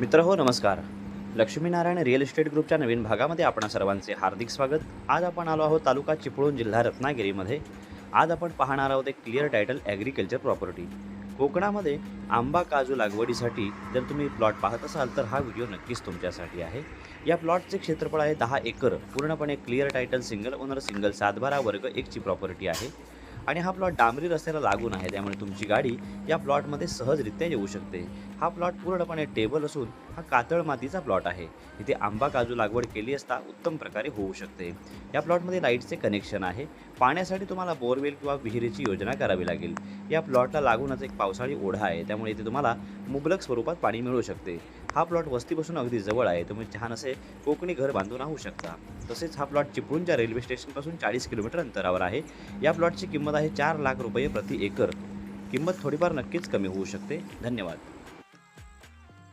मित्र हो नमस्कार. लक्ष्मीनारायण रिअल इस्टेट ग्रुपच्या नवीन भागामध्ये आपण सर्वांचे हार्दिक स्वागत. आज आपण आलो आहोत तालुका चिपळूण जिल्हा रत्नागिरीमध्ये. आज आपण पाहणार आहोत एक क्लिअर टायटल ॲग्रिकल्चर प्रॉपर्टी कोकणामध्ये आंबा काजू लागवडीसाठी जर तुम्ही प्लॉट पाहत असाल तर हा व्हिडिओ नक्कीच तुमच्यासाठी आहे. या प्लॉटचे क्षेत्रफळ आहे दहा एकर. पूर्णपणे clear title single owner single सातबारा वर्ग एकची प्रॉपर्टी आहे. आणि हा प्लॉट डांबरी रस्त्याला लागून आहे. त्यामुळे तुमची गाडी या प्लॉटमध्ये सहजरित्या येऊ शकते. हा प्लॉट पूर्णपणे टेबल असून हा कातळ मातीचा प्लॉट आहे. इथे आंबा काजू लागवड केली असता उत्तम प्रकारे होऊ शकते. या प्लॉटमध्ये लाईटचे कनेक्शन आहे. पाण्यासाठी तुम्हाला बोरवेल किंवा विहिरीची योजना करावी लागेल. या प्लॉटला लागूनच एक पावसाळी ओढा आहे. त्यामुळे इथे तुम्हाला मुबलक स्वरूपात पाणी मिळू शकते. हा प्लॉट वस्तीपासून अगदी जवळ आहे. तुम्ही छान असे कोकणी घर बांधून राहू शकता. तसेच हा प्लॉट चिपळूणच्या रेल्वे स्टेशनपासून चाळीस किलोमीटर अंतरावर आहे. या प्लॉटची किंमत आहे चार लाख रुपये प्रति एकर. किंमत थोडीफार नक्कीच कमी होऊ शकते. धन्यवाद.